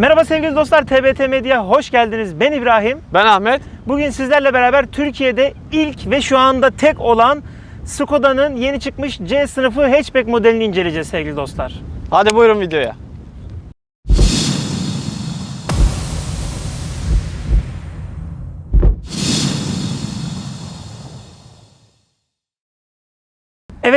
Merhaba sevgili dostlar, TBT Medya hoş geldiniz. Ben İbrahim. Ben Ahmet. Bugün sizlerle beraber Türkiye'de ilk ve şu anda tek olan Skoda'nın yeni çıkmış C sınıfı hatchback modelini inceleyeceğiz sevgili dostlar. Hadi buyurun videoya.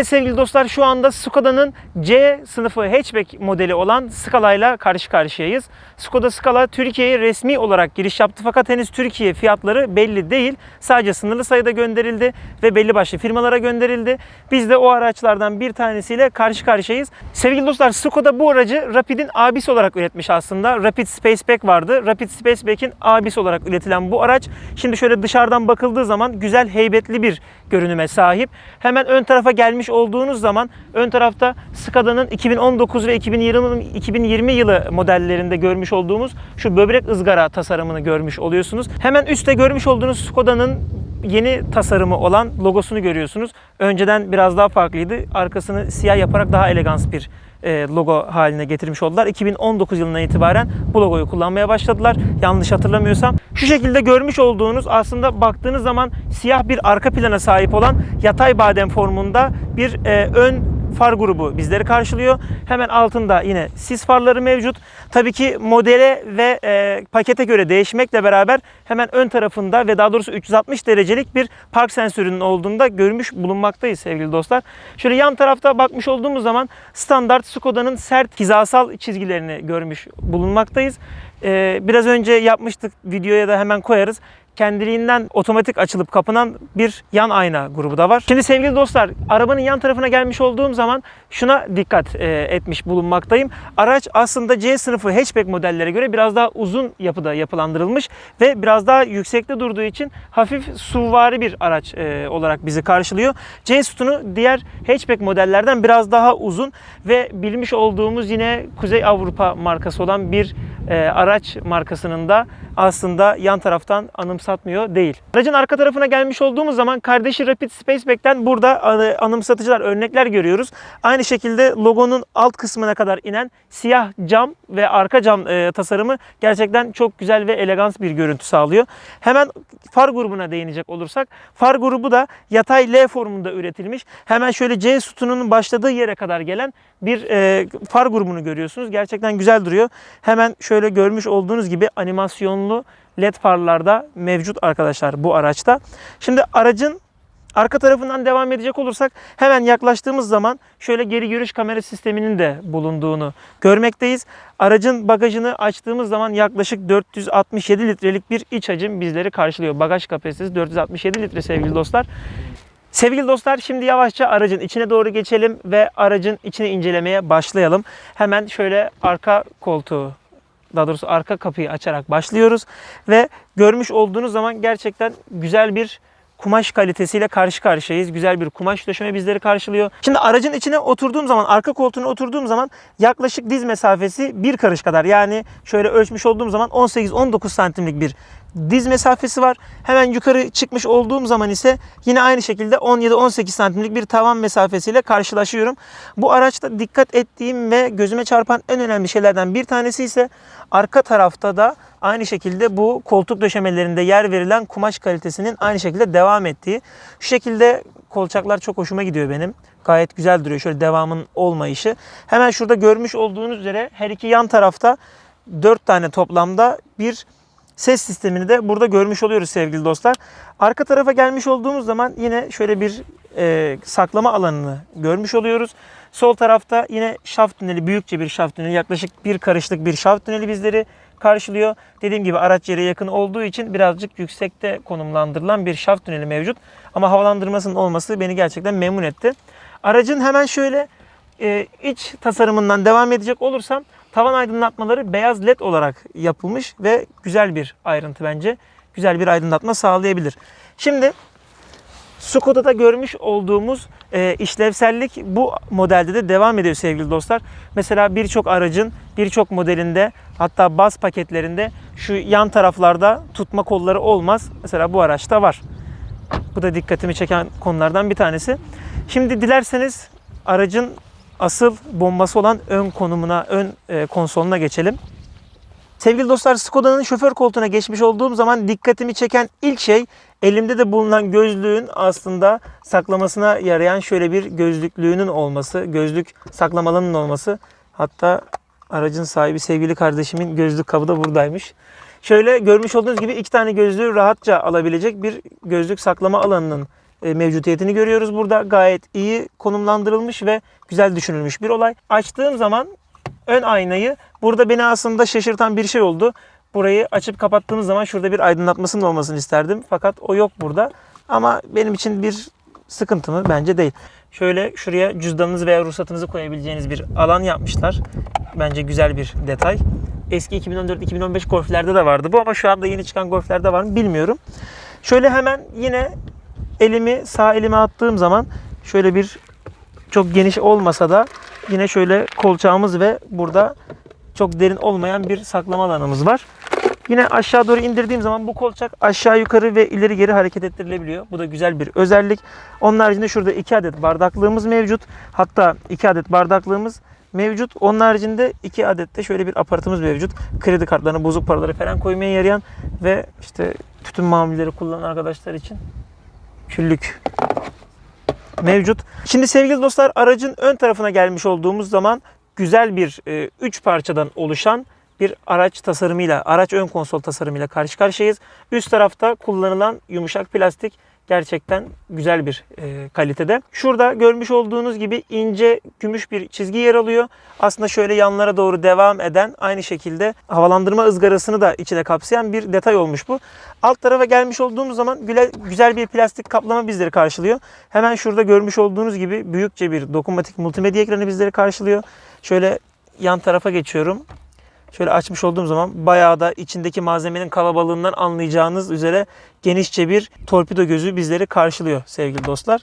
Evet sevgili dostlar şu anda Skoda'nın C sınıfı hatchback modeli olan Scala ile karşı karşıyayız. Skoda Scala Türkiye'ye resmi olarak giriş yaptı fakat henüz Türkiye fiyatları belli değil. Sadece sınırlı sayıda gönderildi ve belli başlı firmalara gönderildi. Biz de o araçlardan bir tanesiyle karşı karşıyayız. Sevgili dostlar Skoda bu aracı Rapid'in abisi olarak üretmiş aslında. Rapid Spaceback vardı. Rapid Spaceback'in abisi olarak üretilen bu araç şimdi şöyle dışarıdan bakıldığı zaman güzel heybetli bir görünüme sahip. Hemen ön tarafa gelmiş olduğunuz zaman ön tarafta Skoda'nın 2019 ve 2020, 2020 yılı modellerinde görmüş olduğumuz şu böbrek ızgara tasarımını görmüş oluyorsunuz. Hemen üstte görmüş olduğunuz Skoda'nın yeni tasarımı olan logosunu görüyorsunuz. Önceden biraz daha farklıydı. Arkasını siyah yaparak daha elegans bir logo haline getirmiş oldular. 2019 yılından itibaren bu logoyu kullanmaya başladılar. Yanlış hatırlamıyorsam. Şu şekilde görmüş olduğunuz aslında baktığınız zaman siyah bir arka plana sahip olan yatay badem formunda bir e, ön far grubu bizleri karşılıyor. Hemen altında yine sis farları mevcut. Tabii ki modele ve e, pakete göre değişmekle beraber hemen ön tarafında ve daha doğrusu 360 derecelik bir park sensörünün olduğunda görmüş bulunmaktayız sevgili dostlar. Şöyle yan tarafta bakmış olduğumuz zaman standart Skoda'nın sert hizasal çizgilerini görmüş bulunmaktayız. E, biraz önce yapmıştık videoya da hemen koyarız kendiliğinden otomatik açılıp kapanan bir yan ayna grubu da var. Şimdi sevgili dostlar arabanın yan tarafına gelmiş olduğum zaman şuna dikkat e, etmiş bulunmaktayım. Araç aslında C sınıfı hatchback modellere göre biraz daha uzun yapıda yapılandırılmış ve biraz daha yüksekte durduğu için hafif suvari bir araç e, olarak bizi karşılıyor. C sütunu diğer hatchback modellerden biraz daha uzun ve bilmiş olduğumuz yine Kuzey Avrupa markası olan bir e, araç markasının da aslında yan taraftan anımsatmıyor değil. Aracın arka tarafına gelmiş olduğumuz zaman kardeşi Rapid Spaceback'ten burada anı- anımsatıcılar, örnekler görüyoruz. Aynı şekilde logonun alt kısmına kadar inen siyah cam ve arka cam e, tasarımı gerçekten çok güzel ve elegans bir görüntü sağlıyor. Hemen far grubuna değinecek olursak far grubu da yatay L formunda üretilmiş. Hemen şöyle C sütununun başladığı yere kadar gelen bir e, far grubunu görüyorsunuz. Gerçekten güzel duruyor. Hemen şöyle görmüş olduğunuz gibi animasyonlu led farlarda mevcut arkadaşlar bu araçta. Şimdi aracın arka tarafından devam edecek olursak hemen yaklaştığımız zaman şöyle geri görüş kamera sisteminin de bulunduğunu görmekteyiz. Aracın bagajını açtığımız zaman yaklaşık 467 litrelik bir iç hacim bizleri karşılıyor. Bagaj kapasitesi 467 litre sevgili dostlar. Sevgili dostlar şimdi yavaşça aracın içine doğru geçelim ve aracın içini incelemeye başlayalım. Hemen şöyle arka koltuğu daha doğrusu arka kapıyı açarak başlıyoruz ve görmüş olduğunuz zaman gerçekten güzel bir kumaş kalitesiyle karşı karşıyayız. Güzel bir kumaş döşeme bizleri karşılıyor. Şimdi aracın içine oturduğum zaman, arka koltuğuna oturduğum zaman yaklaşık diz mesafesi bir karış kadar. Yani şöyle ölçmüş olduğum zaman 18-19 santimlik bir diz mesafesi var. Hemen yukarı çıkmış olduğum zaman ise yine aynı şekilde 17-18 santimlik bir tavan mesafesiyle karşılaşıyorum. Bu araçta dikkat ettiğim ve gözüme çarpan en önemli şeylerden bir tanesi ise arka tarafta da aynı şekilde bu koltuk döşemelerinde yer verilen kumaş kalitesinin aynı şekilde devam ettiği. Şu şekilde kolçaklar çok hoşuma gidiyor benim. Gayet güzel duruyor. Şöyle devamın olmayışı. Hemen şurada görmüş olduğunuz üzere her iki yan tarafta 4 tane toplamda bir ses sistemini de burada görmüş oluyoruz sevgili dostlar. Arka tarafa gelmiş olduğumuz zaman yine şöyle bir e, saklama alanını görmüş oluyoruz. Sol tarafta yine şaft tüneli, büyükçe bir şaft tüneli, yaklaşık bir karışlık bir şaft tüneli bizleri karşılıyor. Dediğim gibi araç yere yakın olduğu için birazcık yüksekte konumlandırılan bir şaft tüneli mevcut. Ama havalandırmasının olması beni gerçekten memnun etti. Aracın hemen şöyle e, iç tasarımından devam edecek olursam tavan aydınlatmaları beyaz led olarak yapılmış ve güzel bir ayrıntı bence. Güzel bir aydınlatma sağlayabilir. Şimdi Skoda'da görmüş olduğumuz e, işlevsellik bu modelde de devam ediyor sevgili dostlar. Mesela birçok aracın birçok modelinde hatta baz paketlerinde şu yan taraflarda tutma kolları olmaz. Mesela bu araçta var. Bu da dikkatimi çeken konulardan bir tanesi. Şimdi dilerseniz aracın asıl bombası olan ön konumuna, ön e, konsoluna geçelim. Sevgili dostlar Skoda'nın şoför koltuğuna geçmiş olduğum zaman dikkatimi çeken ilk şey elimde de bulunan gözlüğün aslında saklamasına yarayan şöyle bir gözlüklüğünün olması, gözlük saklamalarının olması. Hatta aracın sahibi sevgili kardeşimin gözlük kabı da buradaymış. Şöyle görmüş olduğunuz gibi iki tane gözlüğü rahatça alabilecek bir gözlük saklama alanının mevcutiyetini görüyoruz burada. Gayet iyi konumlandırılmış ve güzel düşünülmüş bir olay. Açtığım zaman ön aynayı burada beni aslında şaşırtan bir şey oldu. Burayı açıp kapattığımız zaman şurada bir aydınlatmasının olmasını isterdim. Fakat o yok burada. Ama benim için bir sıkıntı mı? Bence değil. Şöyle şuraya cüzdanınızı veya ruhsatınızı koyabileceğiniz bir alan yapmışlar. Bence güzel bir detay. Eski 2014-2015 golflerde de vardı bu ama şu anda yeni çıkan golflerde var mı bilmiyorum. Şöyle hemen yine elimi sağ elime attığım zaman şöyle bir çok geniş olmasa da yine şöyle kolçağımız ve burada çok derin olmayan bir saklama alanımız var. Yine aşağı doğru indirdiğim zaman bu kolçak aşağı yukarı ve ileri geri hareket ettirilebiliyor. Bu da güzel bir özellik. Onun haricinde şurada iki adet bardaklığımız mevcut. Hatta iki adet bardaklığımız mevcut. Onun haricinde iki adet de şöyle bir aparatımız mevcut. Kredi kartlarını, bozuk paraları falan koymaya yarayan ve işte tütün mamulleri kullanan arkadaşlar için küllük mevcut. Şimdi sevgili dostlar aracın ön tarafına gelmiş olduğumuz zaman güzel bir 3 parçadan oluşan bir araç tasarımıyla, araç ön konsol tasarımıyla karşı karşıyayız. Üst tarafta kullanılan yumuşak plastik gerçekten güzel bir e, kalitede. Şurada görmüş olduğunuz gibi ince gümüş bir çizgi yer alıyor. Aslında şöyle yanlara doğru devam eden aynı şekilde havalandırma ızgarasını da içine kapsayan bir detay olmuş bu. Alt tarafa gelmiş olduğumuz zaman güzel bir plastik kaplama bizleri karşılıyor. Hemen şurada görmüş olduğunuz gibi büyükçe bir dokunmatik multimedya ekranı bizleri karşılıyor. Şöyle yan tarafa geçiyorum. Şöyle açmış olduğum zaman bayağı da içindeki malzemenin kalabalığından anlayacağınız üzere genişçe bir torpido gözü bizleri karşılıyor sevgili dostlar.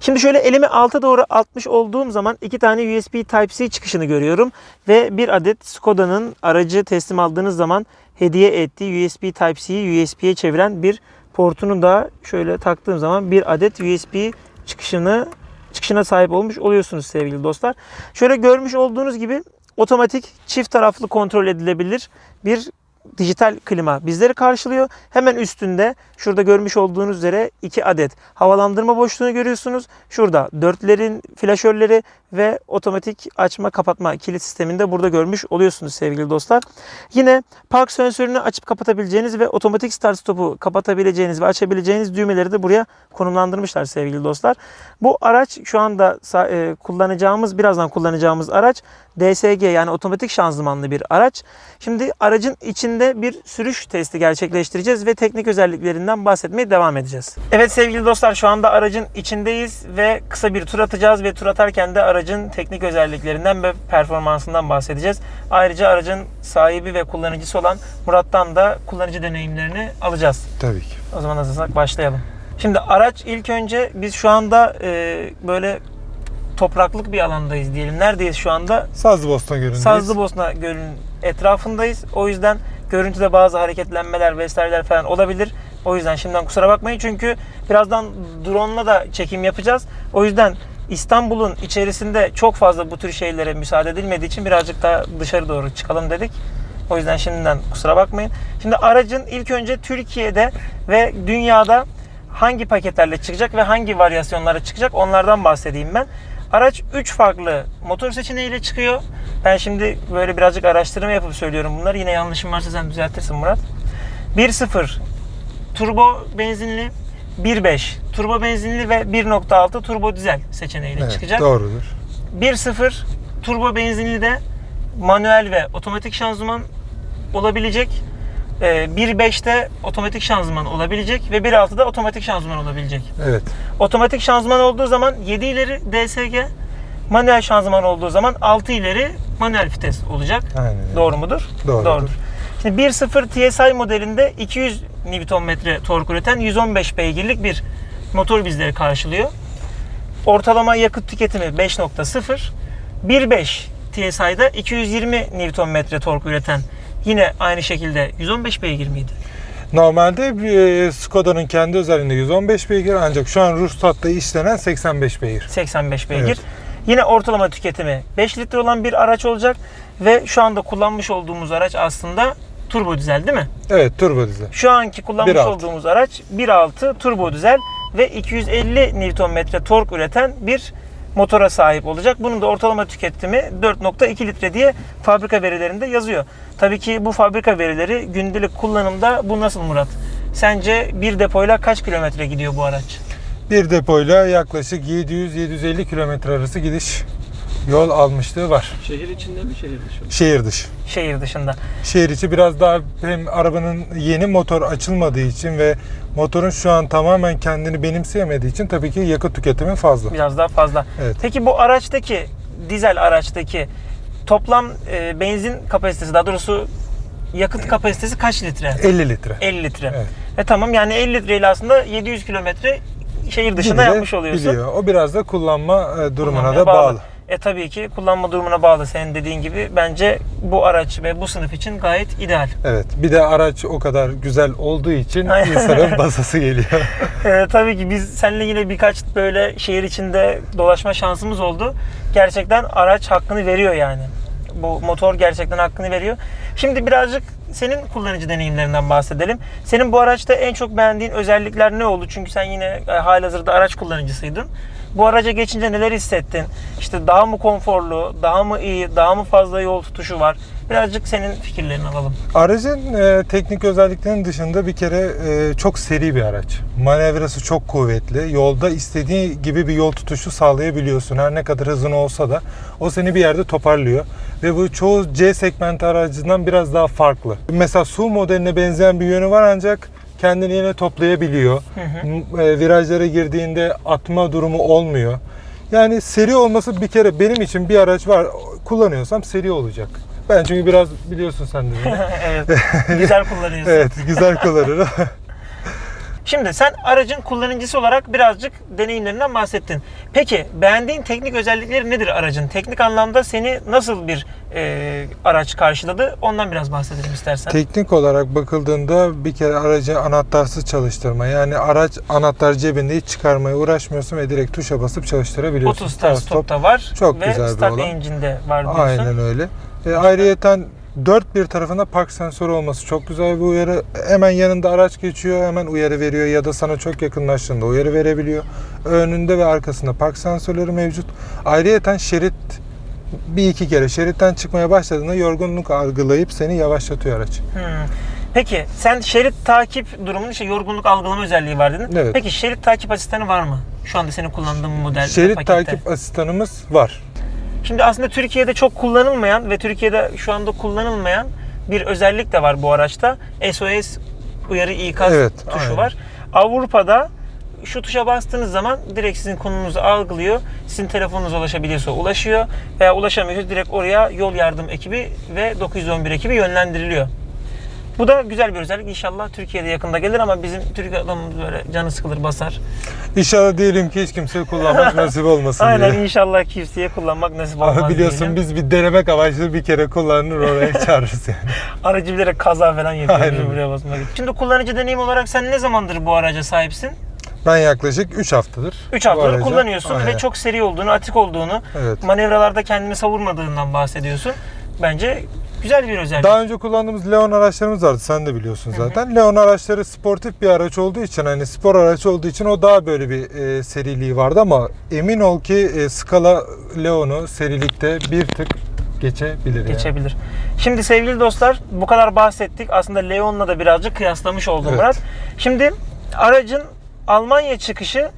Şimdi şöyle elimi alta doğru atmış olduğum zaman iki tane USB Type-C çıkışını görüyorum. Ve bir adet Skoda'nın aracı teslim aldığınız zaman hediye ettiği USB Type-C'yi USB'ye çeviren bir portunu da şöyle taktığım zaman bir adet USB çıkışını çıkışına sahip olmuş oluyorsunuz sevgili dostlar. Şöyle görmüş olduğunuz gibi otomatik çift taraflı kontrol edilebilir bir dijital klima bizleri karşılıyor. Hemen üstünde şurada görmüş olduğunuz üzere iki adet havalandırma boşluğunu görüyorsunuz. Şurada dörtlerin flaşörleri ve otomatik açma kapatma kilit sistemini de burada görmüş oluyorsunuz sevgili dostlar. Yine park sensörünü açıp kapatabileceğiniz ve otomatik start stop'u kapatabileceğiniz ve açabileceğiniz düğmeleri de buraya konumlandırmışlar sevgili dostlar. Bu araç şu anda e, kullanacağımız birazdan kullanacağımız araç DSG yani otomatik şanzımanlı bir araç. Şimdi aracın içinde bir sürüş testi gerçekleştireceğiz ve teknik özelliklerinden bahsetmeye devam edeceğiz. Evet sevgili dostlar şu anda aracın içindeyiz ve kısa bir tur atacağız ve tur atarken de aracın teknik özelliklerinden ve performansından bahsedeceğiz. Ayrıca aracın sahibi ve kullanıcısı olan Murat'tan da kullanıcı deneyimlerini alacağız. Tabii ki. O zaman hazırsak başlayalım. Şimdi araç ilk önce biz şu anda e, böyle topraklık bir alandayız diyelim. Neredeyiz şu anda? Sazlıbosna Gölü'ndeyiz. Sazlıbosna Gölü'nün etrafındayız. O yüzden görüntüde bazı hareketlenmeler vesaireler falan olabilir. O yüzden şimdiden kusura bakmayın. Çünkü birazdan drone'la da çekim yapacağız. O yüzden İstanbul'un içerisinde çok fazla bu tür şeylere müsaade edilmediği için birazcık daha dışarı doğru çıkalım dedik. O yüzden şimdiden kusura bakmayın. Şimdi aracın ilk önce Türkiye'de ve dünyada hangi paketlerle çıkacak ve hangi varyasyonlara çıkacak onlardan bahsedeyim ben. Araç 3 farklı motor seçeneğiyle çıkıyor. Ben şimdi böyle birazcık araştırma yapıp söylüyorum bunları. Yine yanlışım varsa sen düzeltirsin Murat. 1.0 turbo benzinli, 1.5 turbo benzinli ve 1.6 turbo dizel seçeneğiyle Evet, çıkacak. Doğrudur. 1.0 turbo benzinli de manuel ve otomatik şanzıman olabilecek. Ee, 1.5'te otomatik şanzıman olabilecek ve 1.6'da otomatik şanzıman olabilecek. Evet. Otomatik şanzıman olduğu zaman 7 ileri DSG, manuel şanzıman olduğu zaman 6 ileri manuel vites olacak. Aynen. Doğru mudur? Doğrudur. Şimdi 1.0 TSI modelinde 200 Nm tork üreten 115 beygirlik bir motor bizleri karşılıyor. Ortalama yakıt tüketimi 5.0. 1.5 TSI'da 220 Nm tork üreten yine aynı şekilde 115 beygir miydi? Normalde e, Skoda'nın kendi özelliğinde 115 beygir ancak şu an ruhsatta işlenen 85 beygir. 85 beygir. Evet. Yine ortalama tüketimi 5 litre olan bir araç olacak ve şu anda kullanmış olduğumuz araç aslında turbo dizel değil mi? Evet turbo dizel. Şu anki kullanmış 1.6. olduğumuz araç 1.6 turbo dizel ve 250 Nm tork üreten bir motora sahip olacak. Bunun da ortalama tüketimi 4.2 litre diye fabrika verilerinde yazıyor. Tabii ki bu fabrika verileri gündelik kullanımda bu nasıl Murat? Sence bir depoyla kaç kilometre gidiyor bu araç? Bir depoyla yaklaşık 700-750 kilometre arası gidiş yol almışlığı var. Şehir içinde mi şehir dışı mı? Şehir dışı. Şehir dışında. Şehir içi biraz daha hem arabanın yeni motor açılmadığı için ve motorun şu an tamamen kendini benimseyemediği için tabii ki yakıt tüketimi fazla. Biraz daha fazla. Evet. Peki bu araçtaki dizel araçtaki toplam e, benzin kapasitesi daha doğrusu yakıt kapasitesi kaç litre? 50 litre. 50 litre. Evet. E tamam yani 50 litreyle aslında 700 kilometre şehir dışında Gibi de yapmış oluyorsun. Biliyor. O biraz da kullanma e, durumuna Kullanmaya da bağlı. E tabii ki kullanma durumuna bağlı senin dediğin gibi. Bence bu araç ve bu sınıf için gayet ideal. Evet. Bir de araç o kadar güzel olduğu için insanın basası geliyor. E, tabii ki biz seninle yine birkaç böyle şehir içinde dolaşma şansımız oldu. Gerçekten araç hakkını veriyor yani. Bu motor gerçekten hakkını veriyor. Şimdi birazcık senin kullanıcı deneyimlerinden bahsedelim. Senin bu araçta en çok beğendiğin özellikler ne oldu? Çünkü sen yine e, halihazırda araç kullanıcısıydın. Bu araca geçince neler hissettin? İşte daha mı konforlu, daha mı iyi, daha mı fazla yol tutuşu var? Birazcık senin fikirlerini alalım. Aracın e, teknik özelliklerinin dışında bir kere e, çok seri bir araç. Manevrası çok kuvvetli. Yolda istediği gibi bir yol tutuşu sağlayabiliyorsun. Her ne kadar hızın olsa da o seni bir yerde toparlıyor. Ve bu çoğu C segmenti aracından biraz daha farklı. Mesela SUV modeline benzeyen bir yönü var ancak kendini yine toplayabiliyor. M- e, virajlara girdiğinde atma durumu olmuyor. Yani seri olması bir kere benim için bir araç var kullanıyorsam seri olacak. Ben çünkü biraz biliyorsun sen de evet. Güzel kullanıyorsun. Evet, güzel kullanırım. Şimdi sen aracın kullanıcısı olarak birazcık deneyimlerinden bahsettin. Peki beğendiğin teknik özellikleri nedir aracın? Teknik anlamda seni nasıl bir e, araç karşıladı? Ondan biraz bahsedelim istersen. Teknik olarak bakıldığında bir kere aracı anahtarsız çalıştırma. Yani araç anahtar cebinde hiç çıkarmaya uğraşmıyorsun ve direkt tuşa basıp çalıştırabiliyorsun. Auto Start Stop'ta var Çok ve güzel bir Start olay. Engine'de var diyorsun. Aynen öyle. E, ayrıyeten dört bir tarafında park sensörü olması çok güzel bir uyarı. Hemen yanında araç geçiyor, hemen uyarı veriyor ya da sana çok yakınlaştığında uyarı verebiliyor. Önünde ve arkasında park sensörleri mevcut. Ayrıyeten şerit bir iki kere şeritten çıkmaya başladığında yorgunluk algılayıp seni yavaşlatıyor araç. Hmm. Peki sen şerit takip durumunun işte yorgunluk algılama özelliği var dedin. Evet. Peki şerit takip asistanı var mı? Şu anda senin kullandığın model Şerit pakette. takip asistanımız var. Şimdi aslında Türkiye'de çok kullanılmayan ve Türkiye'de şu anda kullanılmayan bir özellik de var bu araçta. SOS uyarı ikaz Evet, tuşu aynen. var. Avrupa'da şu tuşa bastığınız zaman direkt sizin konunuzu algılıyor. Sizin telefonunuza ulaşabiliyorsa ulaşıyor veya ulaşamıyorsa direkt oraya yol yardım ekibi ve 911 ekibi yönlendiriliyor. Bu da güzel bir özellik. İnşallah Türkiye'de yakında gelir ama bizim Türk adamımız böyle canı sıkılır basar. İnşallah diyelim ki hiç kimse kullanmak nasip olmasın Aynen diye. inşallah kimseye kullanmak nasip olmaz Ama biliyorsun diyelim. biz bir denemek amaçlı bir kere kullanır oraya çağırırız yani. Aracı bilerek kaza falan yapıyor buraya basmak için. Şimdi kullanıcı deneyim olarak sen ne zamandır bu araca sahipsin? Ben yaklaşık 3 haftadır. 3 bu haftadır kullanıyorsun Aynen. ve çok seri olduğunu, atik olduğunu, Evet. manevralarda kendini savurmadığından bahsediyorsun. Bence güzel bir özellik. Daha önce kullandığımız Leon araçlarımız vardı. Sen de biliyorsun zaten. Leon araçları sportif bir araç olduğu için hani spor araç olduğu için o daha böyle bir e, seriliği vardı ama emin ol ki e, Scala Leon'u serilikte bir tık geçebilir yani. Geçebilir. Şimdi sevgili dostlar bu kadar bahsettik. Aslında Leon'la da birazcık kıyaslamış oldum Evet. Murat. Şimdi aracın Almanya çıkışı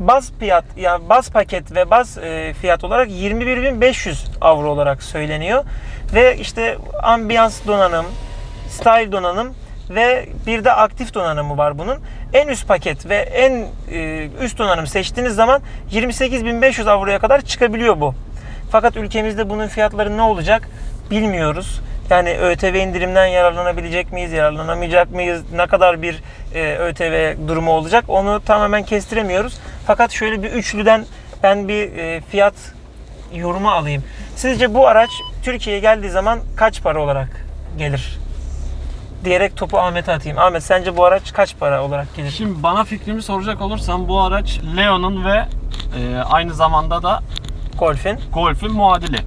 baz fiyat yani baz paket ve baz e, fiyat olarak 21.500 avro olarak söyleniyor. Ve işte ambiyans donanım, style donanım ve bir de aktif donanımı var bunun. En üst paket ve en e, üst donanım seçtiğiniz zaman 28.500 avroya kadar çıkabiliyor bu. Fakat ülkemizde bunun fiyatları ne olacak bilmiyoruz. Yani ÖTV indirimden yararlanabilecek miyiz, yararlanamayacak mıyız, ne kadar bir e, ÖTV durumu olacak onu tamamen kestiremiyoruz. Fakat şöyle bir üçlüden ben bir e, fiyat yorumu alayım. Sizce bu araç Türkiye'ye geldiği zaman kaç para olarak gelir? Diyerek topu Ahmet'e atayım. Ahmet sence bu araç kaç para olarak gelir? Şimdi bana fikrimi soracak olursam bu araç Leon'un ve e, aynı zamanda da Golf'in. Golf'ün muadili.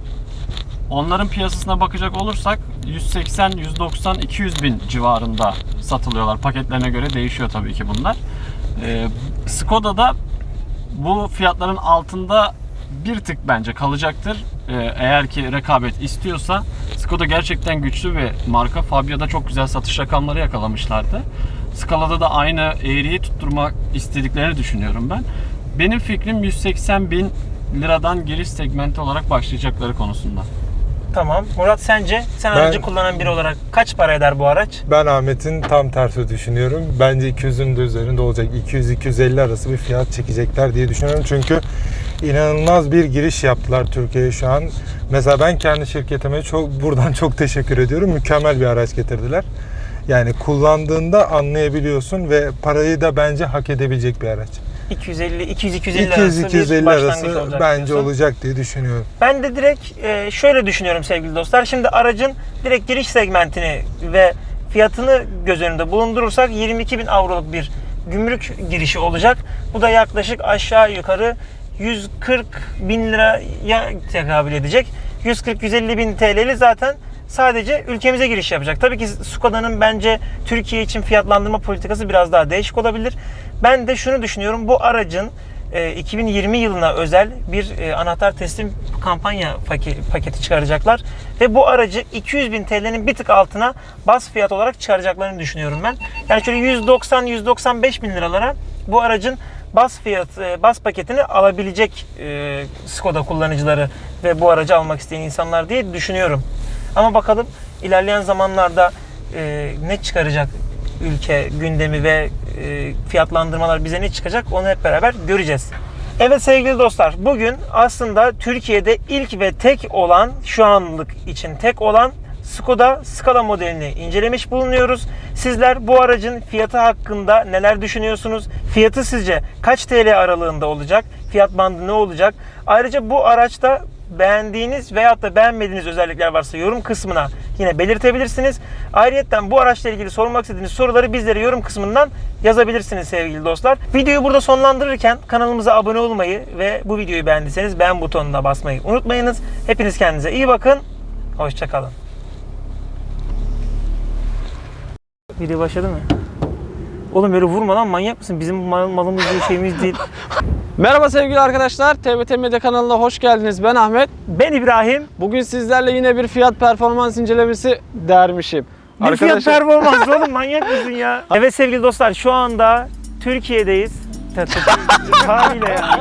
Onların piyasasına bakacak olursak 180, 190, 200 bin civarında satılıyorlar. Paketlerine göre değişiyor tabii ki bunlar. Ee, Skoda'da bu fiyatların altında bir tık bence kalacaktır. Ee, eğer ki rekabet istiyorsa Skoda gerçekten güçlü bir marka. Fabia'da çok güzel satış rakamları yakalamışlardı. Scala'da da aynı eğriyi tutturmak istediklerini düşünüyorum ben. Benim fikrim 180 bin liradan giriş segmenti olarak başlayacakları konusunda. Tamam. Murat sence? Sen Ben- aracı kullanan biri olarak kaç para eder bu araç? Ben Ahmet'in tam tersi düşünüyorum. Bence 200'ün de üzerinde olacak. 200-250 arası bir fiyat çekecekler diye düşünüyorum. Çünkü inanılmaz bir giriş yaptılar Türkiye'ye şu an. Mesela ben kendi şirketime çok buradan çok teşekkür ediyorum. Mükemmel bir araç getirdiler. Yani kullandığında anlayabiliyorsun ve parayı da bence hak edebilecek bir araç. 250 200 250 arası bir 200-250 başlangıç arası olacak bence diyorsun. olacak diye düşünüyorum. Ben de direkt e, şöyle düşünüyorum sevgili dostlar. Şimdi aracın direkt giriş segmentini ve fiyatını göz önünde bulundurursak 22 bin avroluk bir gümrük girişi olacak. Bu da yaklaşık aşağı yukarı 140 bin liraya tekabül edecek. 140-150 bin TL'li zaten sadece ülkemize giriş yapacak. Tabii ki Skoda'nın bence Türkiye için fiyatlandırma politikası biraz daha değişik olabilir. Ben de şunu düşünüyorum. Bu aracın e, 2020 yılına özel bir e, anahtar teslim kampanya pake- paketi çıkaracaklar. Ve bu aracı 200 bin TL'nin bir tık altına bas fiyat olarak çıkaracaklarını düşünüyorum ben. Yani şöyle 190-195 bin liralara bu aracın bas fiyat, e, bas paketini alabilecek e, Skoda kullanıcıları ve bu aracı almak isteyen insanlar diye düşünüyorum. Ama bakalım ilerleyen zamanlarda e, ne çıkaracak ülke gündemi ve e, fiyatlandırmalar bize ne çıkacak onu hep beraber göreceğiz. Evet sevgili dostlar bugün aslında Türkiye'de ilk ve tek olan şu anlık için tek olan Skoda Scala modelini incelemiş bulunuyoruz. Sizler bu aracın fiyatı hakkında neler düşünüyorsunuz? Fiyatı sizce kaç TL aralığında olacak? Fiyat bandı ne olacak? Ayrıca bu araçta beğendiğiniz veyahut da beğenmediğiniz özellikler varsa yorum kısmına yine belirtebilirsiniz. Ayrıca bu araçla ilgili sormak istediğiniz soruları bizlere yorum kısmından yazabilirsiniz sevgili dostlar. Videoyu burada sonlandırırken kanalımıza abone olmayı ve bu videoyu beğendiyseniz beğen butonuna basmayı unutmayınız. Hepiniz kendinize iyi bakın. Hoşçakalın. Video başladı mı? Oğlum böyle vurma lan manyak mısın? Bizim mal- malımız değil şeyimiz değil. Merhaba sevgili arkadaşlar. TBT Medya kanalına hoş geldiniz. Ben Ahmet. Ben İbrahim. Bugün sizlerle yine bir fiyat performans incelemesi dermişim. Bir fiyat performansı oğlum manyak mısın ya? Evet sevgili dostlar şu anda Türkiye'deyiz. Haliyle ya.